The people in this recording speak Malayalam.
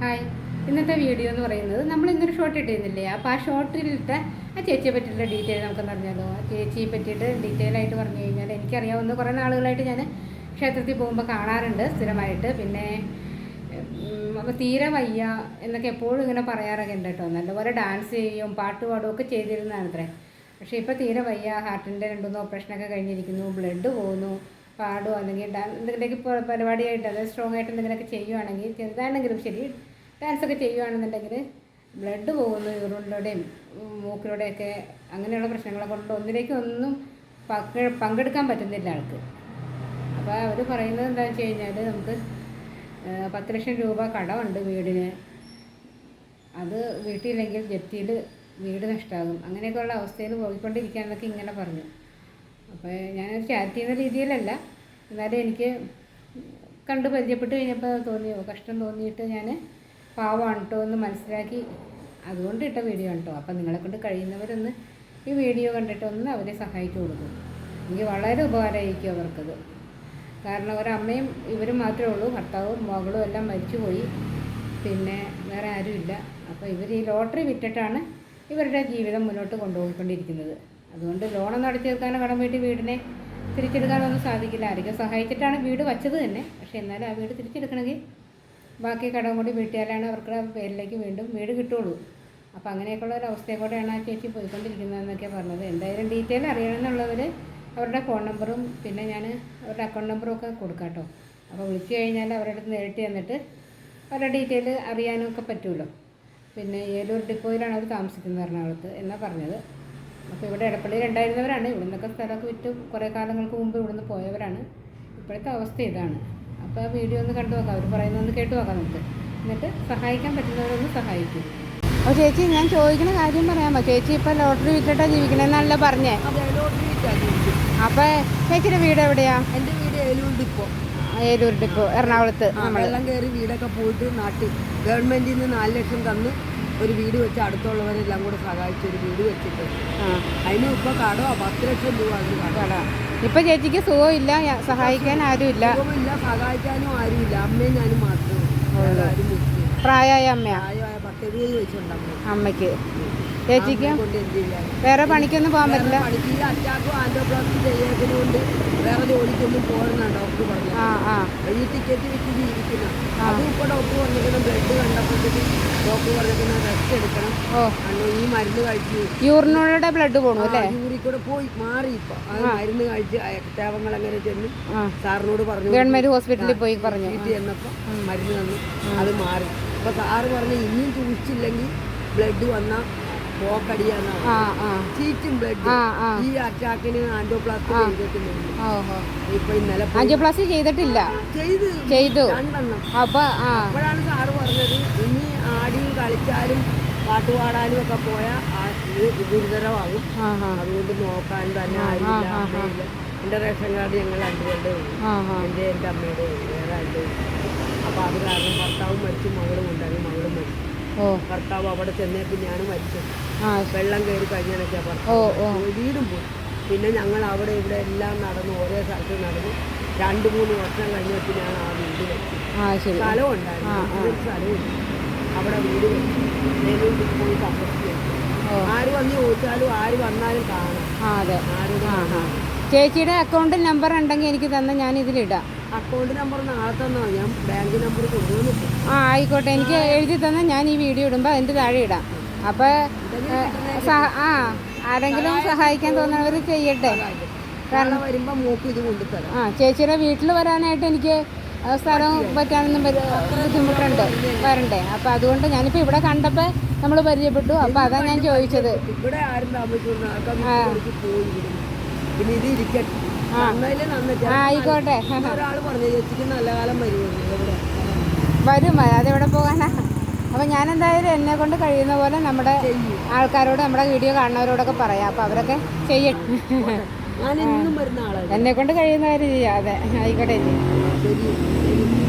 ഹായ്. ഇന്നത്തെ വീഡിയോ എന്ന് പറയുന്നത് നമ്മൾ ഇന്നൊരു ഷോർട്ട് ഇട്ടിരുന്നില്ലേ? അപ്പോൾ ആ ഷോർട്ടിലിട്ട ആ ചേച്ചിയെ പറ്റിയിട്ടുള്ള ഡീറ്റെയിൽ നമുക്കൊന്ന് അറിഞ്ഞാലോ? ആ ചേച്ചിയെ പറ്റിയിട്ട് ഡീറ്റെയിൽ ആയിട്ട് പറഞ്ഞു കഴിഞ്ഞാൽ എനിക്കറിയാവുന്ന കുറേ നാളുകളായിട്ട് ഞാൻ ക്ഷേത്രത്തിൽ പോകുമ്പോൾ കാണാറുണ്ട് സ്ഥിരമായിട്ട്. പിന്നെ അപ്പോൾ തീരെ വയ്യ എന്നൊക്കെ എപ്പോഴും ഇങ്ങനെ പറയാറൊക്കെ ഉണ്ട് കേട്ടോ. നല്ലപോലെ ഡാൻസ് ചെയ്യും പാട്ട് പാടും ഒക്കെ ചെയ്തിരുന്നതാണ് അത്രേ പക്ഷേ ഇപ്പോൾ തീരെ വയ്യ. ഹാർട്ടിന്റെ രണ്ടുമൂന്ന് ഓപ്പറേഷനൊക്കെ കഴിഞ്ഞിരിക്കുന്നു ബ്ലഡ് പോകുന്നു പാടുമോ അല്ലെങ്കിൽ ഡാൻസ് എന്തെങ്കിലുമൊക്കെ പരിപാടിയായിട്ട് അതായത് സ്ട്രോങ് ആയിട്ട് എന്തെങ്കിലുമൊക്കെ ചെയ്യുവാണെങ്കിൽ ചെറുതാണെങ്കിലും ശരി ഡാൻസൊക്കെ ചെയ്യുവാണെന്നുണ്ടെങ്കിൽ ബ്ലഡ് പോകുന്നു യൂറിനിലൂടെയും മൂക്കിലൂടെയൊക്കെ അങ്ങനെയുള്ള പ്രശ്നങ്ങളെ കൊണ്ട് ഒന്നിലേക്കൊന്നും ഒന്നും പങ്കെ പങ്കെടുക്കാൻ പറ്റുന്നില്ല ആൾക്ക്. അപ്പോൾ അവർ പറയുന്നത് എന്താണെന്ന് വെച്ച് കഴിഞ്ഞാൽ നമുക്ക് പത്ത് ലക്ഷം രൂപ കടമുണ്ട് വീടിന്. അത് വീട്ടിലില്ലെങ്കിൽ ജപ്തിയിൽ വീട് നഷ്ടമാകും അങ്ങനെയൊക്കെയുള്ള അവസ്ഥയിൽ പോയിക്കൊണ്ടിരിക്കുകയെന്നൊക്കെ ഇങ്ങനെ പറഞ്ഞു. അപ്പോൾ ഞാനൊരു ചാറ്റ് ചെയ്യുന്ന രീതിയിലല്ല എന്നാലും എനിക്ക് കണ്ട് പരിചയപ്പെട്ട് കഴിഞ്ഞപ്പോൾ തോന്നിയോ കഷ്ടം തോന്നിയിട്ട് ഞാൻ പാവമാണ് കേട്ടോ എന്ന് മനസ്സിലാക്കി അതുകൊണ്ട് ഇട്ട വീഡിയോ ആണ് കേട്ടോ അപ്പം നിങ്ങളെ കൊണ്ട് കഴിയുന്നവരൊന്ന് ഈ വീഡിയോ കണ്ടിട്ട് ഒന്ന് അവരെ സഹായിച്ചു കൊടുക്കും. എനിക്ക് വളരെ ഉപകാരമായിരിക്കും അവർക്കത്. കാരണം ഒരമ്മയും ഇവരും മാത്രമേ ഉള്ളൂ. ഭർത്താവും മകളും എല്ലാം മരിച്ചുപോയി. പിന്നെ വേറെ ആരുമില്ല. അപ്പോൾ ഇവർ ഈ ലോട്ടറി വിറ്റിട്ടാണ് ഇവരുടെ ജീവിതം മുന്നോട്ട് കൊണ്ടുപോയിക്കൊണ്ടിരിക്കുന്നത്. അതുകൊണ്ട് ലോണൊന്നും അടച്ചു തീർക്കാനോ കടം വീട്ടിൽ വീടിനെ തിരിച്ചെടുക്കാനൊന്നും സാധിക്കില്ല. ആരെങ്കിലും സഹായിച്ചിട്ടാണ് വീട് വച്ചത് തന്നെ. പക്ഷേ എന്നാലും ആ വീട് തിരിച്ചെടുക്കണമെങ്കിൽ ബാക്കി കടം കൂടി വീട്ടിയാലാണ് അവർക്ക് പേരിലേക്ക് വീണ്ടും വീട് കിട്ടുള്ളൂ അപ്പോൾ അങ്ങനെയൊക്കെയുള്ള ഒരു അവസ്ഥയെ കൂടെയാണ് ആ ചേച്ചി പോയിക്കൊണ്ടിരിക്കുന്നതെന്നൊക്കെ പറഞ്ഞത്. എന്തായാലും ഡീറ്റെയിൽ അറിയണമെന്നുള്ളവർ അവരുടെ ഫോൺ നമ്പറും പിന്നെ ഞാൻ അവരുടെ അക്കൗണ്ട് നമ്പറും ഒക്കെ കൊടുക്കാം കേട്ടോ. അപ്പോൾ വിളിച്ചു കഴിഞ്ഞാൽ അവരുടെ അടുത്ത് നേരിട്ട് ചെന്നിട്ട് അവരുടെ ഡീറ്റെയിൽ അറിയാനൊക്കെ പറ്റുമല്ലോ. പിന്നെ ഏലൂർ ഡിപ്പോയിലാണ് അവർ താമസിക്കുന്നത് എറണാകുളത്ത് എന്നാണ് പറഞ്ഞത്. അപ്പോൾ ഇവിടെ ഇടപ്പള്ളിയിൽ ഉണ്ടായിരുന്നവരാണ് ഇവിടെ നിന്നൊക്കെ സ്ഥലമൊക്കെ വിറ്റ് കുറേ കാലങ്ങൾക്ക് മുമ്പ് ഇവിടുന്ന് പോയവരാണ്. ഇപ്പോഴത്തെ അവസ്ഥ ഇതാണ്. അപ്പോൾ ആ വീഡിയോ ഒന്ന് കണ്ടു നോക്കാം. അവർ പറയുന്നതൊന്ന് കേട്ടു നോക്കാം നമുക്ക്. എന്നിട്ട് സഹായിക്കാൻ പറ്റുന്നവരൊന്ന് സഹായിക്കും. അപ്പോൾ ചേച്ചി ഞാൻ ചോദിക്കുന്ന കാര്യം പറയാമോ? ചേച്ചി ഇപ്പോൾ ലോട്ടറി വിറ്റിട്ടാണ് ജീവിക്കണമെന്നല്ല പറഞ്ഞേ. അപ്പോൾ ചേച്ചിയുടെ വീട് എവിടെയാ? എന്റെ വീട് ഏലൂർ ഡിപ്പോ. ഏലൂർ ഡിപ്പോ എറണാകുളത്ത് നമ്മളെല്ലാം കയറി വീടൊക്കെ പോയിട്ട് നാട്ടിൽ ഗവൺമെന്റിൽ നിന്ന് നാല് ലക്ഷം തന്ന് ഒരു വീട് വെച്ച് അടുത്തുള്ളവരെല്ലാം കൂടെ സഹായിച്ച് ഒരു വീട് വെച്ചിട്ട് അതിനും ഇപ്പോൾ കടോ പത്ത് ലക്ഷം രൂപ അതിന് കട. കട ഇപ്പൊ ചേച്ചിക്ക് സുഖമില്ല സഹായിക്കാൻ ആരുമില്ല. സുഖമില്ല സഹായിക്കാനും ആരുമില്ല. അമ്മയും ഞാനും മാത്രമേ ഇല്ല. പ്രായമായ അമ്മയാ? അമ്മയ്ക്ക്. ചേച്ചിക്ക്? വേറെ പണിക്കൊന്നും പോകാൻ പറ്റില്ല? വേറെ ജോലിക്കൊന്നും പോകുന്ന ഡോക്ടർ പറഞ്ഞു ആ ആ. ഈ ടിക്കറ്റ് വിറ്റ് ജീവിക്കണം. അതും ഇപ്പോൾ ഡോക്ടർ പറഞ്ഞിരിക്കണം ബ്ലഡ് കണ്ടപ്പോഴത്തേക്ക് ഡോക്ടർ പറഞ്ഞിരിക്കണം റെസ്റ്റ് എടുക്കണം. ഈ മരുന്ന് കഴിച്ച്. യൂറിനോടെ ബ്ലഡ് പോണു അല്ലേ? യൂറി കൂടെ പോയി മാറി ഇപ്പൊ. ആ മരുന്ന് കഴിച്ച് അയക്കത്താവങ്ങൾ അങ്ങനെ ചെന്ന് സാറിനോട് പറഞ്ഞു. ഗവൺമെന്റ് ഹോസ്പിറ്റലിൽ പോയി പറഞ്ഞു. ചെന്നപ്പോ മരുന്ന് തന്നു. അത് മാറി. അപ്പൊ സാറ് പറഞ്ഞു ഇനിയും സൂക്ഷിച്ചില്ലെങ്കിൽ ബ്ലഡ് വന്ന ചീറ്റും ബ്ലഡ് ഈ അറ്റാക്കിന് ആൻഡോപ്ലാസ്റ്റ് ചെയ്തിട്ടുണ്ട് ഓഹോ ഇപ്പൊ ഇന്നലെ ചെയ്തിട്ടില്ല. ചെയ്തു. ചെയ്തു. രണ്ടെണ്ണം. അപ്പൊ അപ്പോഴാണ് സാറ് പറഞ്ഞത് ഇനി ആടിയും കളിച്ചാലും പാട്ട് പാടാനും ഒക്കെ പോയാൽ ഗുരുതരമാകും. അതുകൊണ്ട് നോക്കാൻ തന്നെ ആരുമില്ല. എന്റെ എന്റെ റേഷൻ കാർഡ് ഞങ്ങൾ ഉള്ളൂ എന്റെ എന്റെ എന്റെ അമ്മയുടെ വേറെ ആരുടെ അപ്പോൾ അത് കാരണം ഭർത്താവും മരിച്ചു മകളും ഉണ്ടായി മകളും മരിച്ചു. ഭർത്താവ് അവിടെ ചെന്നേക്ക് ഞാൻ മരിച്ചു. വെള്ളം കയറി കഴിഞ്ഞാലൊക്കെ ഭർത്താവ് വീടും പോയി. പിന്നെ ഞങ്ങൾ അവിടെ ഇവിടെ എല്ലാം നടന്നു ഓരോ സ്ഥലത്ത് നടന്നു. രണ്ട് മൂന്ന് വർഷം വീട് വെച്ചത് ആ ശരി. സ്ഥലം ഉണ്ടായിരുന്നു. സ്ഥലവും അവിടെ വീട് വെച്ചു. പോയി ആര് വന്ന് ചോദിച്ചാലും ആര് വന്നാലും കാണാം. ആ അതെ. ആരോടും ചേച്ചിയുടെ അക്കൗണ്ട് നമ്പർ ഉണ്ടെങ്കിൽ എനിക്ക് തന്ന ഞാൻ ഇതിലിടാം അക്കൗണ്ട് നമ്പർ നാളെ തന്നോ ഞാൻ ബാങ്ക് നമ്പർ കൊണ്ടുവന്നിട്ട് ആ ആയിക്കോട്ടെ. എനിക്ക് എഴുതി തന്ന ഞാൻ ഈ വീഡിയോ ഇടുമ്പോൾ അതിന്റെ താഴെ ഇടാം. അപ്പോൾ ആ ആരെങ്കിലും സഹായിക്കാൻ തോന്നുന്നവർ ചെയ്യട്ടെ. കാരണം വരുമ്പോൾ മൂക്ക് ഇത് കൊണ്ടുതരാം ആ ചേച്ചിയുടെ വീട്ടിൽ വരാനായിട്ട് എനിക്ക് സ്ഥലം പറ്റാനൊന്നും പറ്റ- ബുദ്ധിമുട്ടുണ്ട് വരണ്ടേ. അപ്പം അതുകൊണ്ട് ഞാനിപ്പോൾ ഇവിടെ കണ്ടപ്പോൾ നമ്മൾ പരിചയപ്പെട്ടു. അപ്പം അതാ ഞാൻ ചോദിച്ചത്. ഇവിടെ ആരും ആയിക്കോട്ടെ. വരും അതെവിടെ പോകാനാ? അപ്പം ഞാൻ എന്തായാലും എന്നെ കൊണ്ട് കഴിയുന്ന പോലെ നമ്മുടെ ആൾക്കാരോട് നമ്മുടെ വീഡിയോ കാണുന്നവരോടൊക്കെ പറയാം. അപ്പം അവരൊക്കെ ചെയ്യട്ടെ എന്നും കൊണ്ട് കഴിയുന്ന കാര്യം ചെയ്യാം. അതെ. ആയിക്കോട്ടെ baby.